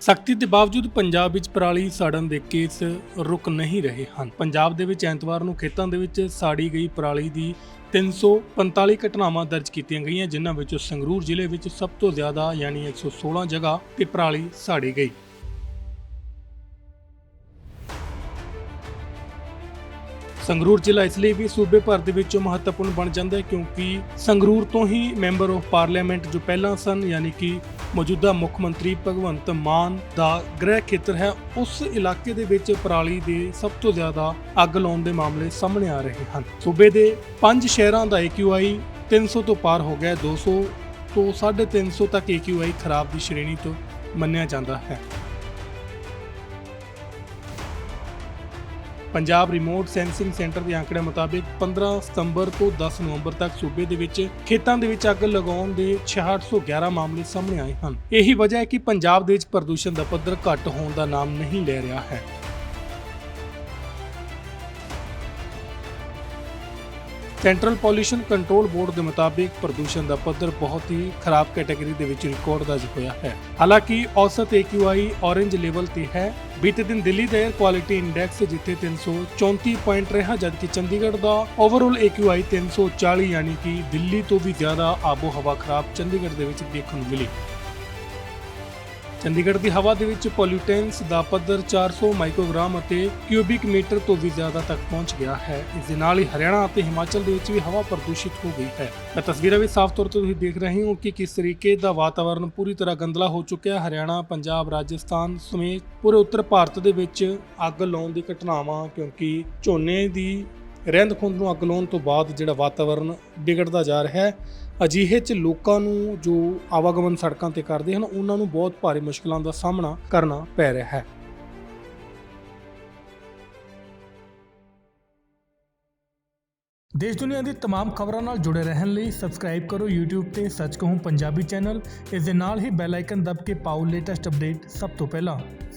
ਸਖਤੀ ਦੇ ਬਾਵਜੂਦ ਪੰਜਾਬ ਵਿੱਚ ਪਰਾਲੀ ਸਾੜਨ ਦੇ ਕੇਸ ਰੁਕ ਨਹੀਂ ਰਹੇ ਹਨ। ਪੰਜਾਬ ਦੇ ਵਿੱਚ ਐਤਵਾਰ ਨੂੰ ਖੇਤਾਂ ਦੇ ਵਿੱਚ ਸਾੜੀ ਗਈ ਪਰਾਲੀ ਦੀ 345 ਘਟਨਾਵਾਂ ਦਰਜ ਕੀਤੀਆਂ ਗਈਆਂ, ਜਿਨ੍ਹਾਂ ਵਿੱਚੋਂ ਸੰਗਰੂਰ ਜ਼ਿਲ੍ਹੇ ਵਿੱਚ ਸਭ ਤੋਂ ਜ਼ਿਆਦਾ ਯਾਨੀ 116 ਜਗ੍ਹਾ ਤੇ ਪਰਾਲੀ ਸਾੜੀ ਗਈ। ਸੰਗਰੂਰ ਜ਼ਿਲ੍ਹਾ ਇਸ ਲਈ ਵੀ ਸੂਬੇ ਭਰ ਦੇ ਵਿੱਚੋਂ ਮਹੱਤਵਪੂਰਨ ਬਣ ਜਾਂਦਾ ਹੈ ਕਿਉਂਕਿ ਸੰਗਰੂਰ ਤੋਂ ਹੀ ਮੈਂਬਰ ਆਫ ਪਾਰਲੀਮੈਂਟ ਜੋ ਪਹਿਲਾਂ ਸਨ, ਯਾਨੀ ਕਿ ਮੌਜੂਦਾ ਮੁੱਖ ਮੰਤਰੀ ਭਗਵੰਤ ਮਾਨ ਦਾ ਗ੍ਰਹਿ ਖੇਤਰ ਹੈ ਉਸ ਇਲਾਕੇ ਦੇ ਵਿੱਚ ਪਰਾਲੀ ਦੇ ਸਭ ਤੋਂ ਜ਼ਿਆਦਾ ਅੱਗ ਲਾਉਣ ਦੇ ਮਾਮਲੇ ਸਾਹਮਣੇ ਆ ਰਹੇ ਹਨ। ਸੂਬੇ ਦੇ ਪੰਜ ਸ਼ਹਿਰਾਂ ਦਾ AQI 300 ਤੋਂ ਪਾਰ ਹੋ ਗਿਆ ਹੈ, 200 ਤੋਂ 350 ਤੱਕ AQI ਖਰਾਬ ਦੀ ਸ਼੍ਰੇਣੀ ਤੋਂ ਮੰਨਿਆ ਜਾਂਦਾ ਹੈ। ਪੰਜਾਬ ਰਿਮੋਟ ਸੈਂਸਿੰਗ ਸੈਂਟਰ ਦੇ ਆંકੜੇ ਮੁਤਾਬਿਕ 15 ਸਤੰਬਰ ਤੋਂ 10 ਨਵੰਬਰ ਤੱਕ ਸੂਬੇ ਦੇ ਵਿੱਚ ਖੇਤਾਂ ਦੇ ਵਿੱਚ ਅੱਗ ਲਗਾਉਣ ਦੇ 6811 ਮਾਮਲੇ ਸਾਹਮਣੇ ਆਏ ਹਨ। ਇਹੀ ਵਜ੍ਹਾ ਹੈ ਕਿ ਪੰਜਾਬ ਦੇ ਵਿੱਚ ਪ੍ਰਦੂਸ਼ਣ ਦਾ ਪੱਧਰ ਘੱਟ ਹੋਣ ਦਾ ਨਾਮ ਨਹੀਂ ਲੈ ਰਿਹਾ ਹੈ। ਸੈਂਟਰਲ ਪੋਲੂਸ਼ਨ ਕੰਟਰੋਲ ਬੋਰਡ ਦੇ ਮੁਤਾਬਿਕ ਪ੍ਰਦੂਸ਼ਣ ਦਾ ਪੱਧਰ ਬਹੁਤ ਹੀ ਖਰਾਬ ਕੈਟਾਗਰੀ ਦੇ ਵਿੱਚ ਰਿਕਾਰਡ ਦਰਜ ਹੋਇਆ ਹੈ। ਹਾਲਾਂਕਿ ਔਸਤ AQI ਔਰੇਂਜ ਲੈਵਲ ਤੇ ਹੈ। ਬੀਤੇ ਦਿਨ ਦਿੱਲੀ ਦਾ 에ਅਰ ਕੁਆਲਿਟੀ ਇੰਡੈਕਸ ਜਿੱਥੇ 334 ਪੁਆਇੰਟ ਰਿਹਾ, ਜਦਕਿ ਚੰਡੀਗੜ੍ਹ ਦਾ ਓਵਰਆਲ AQI 340 ਯਾਨੀ ਕਿ ਦਿੱਲੀ ਤੋਂ ਵੀ ਜ਼ਿਆਦਾ ਆਬੋ ਹਵਾ ਖਰਾਬ ਚੰਡੀਗੜ੍ਹ ਦੇ ਵਿੱਚ ਦੇਖਣ ਨੂੰ ਮਿਲੀ। ਚੰਡੀਗੜ੍ਹ ਦੀ ਹਵਾ ਦੇ ਵਿੱਚ ਪੋਲਿਊਟੈਂਸ ਦਾ ਪੱਧਰ 400 ਮਾਈਕਰੋਗ੍ਰਾਮ ਅਤੇ ਕਿਊਬਿਕ ਮੀਟਰ ਤੋਂ ਵੀ ਜ਼ਿਆਦਾ ਤੱਕ ਪਹੁੰਚ ਗਿਆ ਹੈ। ਇਸ ਦੇ ਨਾਲ ਹੀ ਹਰਿਆਣਾ ਅਤੇ ਹਿਮਾਚਲ ਦੇ ਵਿੱਚ ਵੀ ਹਵਾ ਪ੍ਰਦੂਸ਼ਿਤ ਹੋ ਗਈ ਹੈ। ਮੈਂ ਤਸਵੀਰਾਂ ਵਿੱਚ ਸਾਫ਼ ਤੌਰ ਤੇ ਤੁਸੀਂ ਦੇਖ ਰਹੇ ਹੋ ਕਿ ਕਿਸ ਤਰੀਕੇ ਦਾ ਵਾਤਾਵਰਣ ਪੂਰੀ ਤਰ੍ਹਾਂ ਗੰਦਲਾ ਹੋ ਚੁੱਕਿਆ ਹਰਿਆਣਾ, ਪੰਜਾਬ, ਰਾਜਸਥਾਨ ਸਮੇਤ ਪੂਰੇ ਉੱਤਰ ਭਾਰਤ ਦੇ ਵਿੱਚ ਅੱਗ ਲਾਉਣ ਦੀ ਘਟਨਾਵਾਂ ਕਿਉਂਕਿ ਝੋਨੇ ਦੀ ਰਹਿੰਦ ਖੁੰਦ ਨੂੰ ਅੱਗ ਲਾਉਣ ਤੋਂ ਬਾਅਦ ਜਿਹੜਾ ਵਾਤਾਵਰਣ ਵਿਗੜਦਾ ਜਾ ਰਿਹਾ ਹੈ ਅਜਿਹੇ ਚ ਲੋਕਾਂ ਨੂੰ ਜੋ ਆਵਾਗਮਨ ਸੜਕਾਂ ਤੇ ਕਰਦੇ ਹਨ ਉਹਨਾਂ ਨੂੰ ਬਹੁਤ ਭਾਰੀ ਮੁਸ਼ਕਲਾਂ ਦਾ ਸਾਹਮਣਾ ਕਰਨਾ ਪੈ ਰਿਹਾ ਹੈ ਦੇਸ਼ ਦੁਨੀਆ ਦੀ तमाम ਖਬਰਾਂ ਨਾਲ ਜੁੜੇ ਰਹਿਣ ਲਈ ਸਬਸਕ੍ਰਾਈਬ ਕਰੋ YouTube ਤੇ ਸੱਚ ਕਹੂੰ ਪੰਜਾਬੀ ਚੈਨਲ ਇਸ ਦੇ ਨਾਲ ਹੀ ਬੈਲ ਆਈਕਨ ਦਬ ਕੇ ਪਾਓ ਲੇਟੈਸਟ ਅਪਡੇਟ ਸਭ ਤੋਂ ਪਹਿਲਾਂ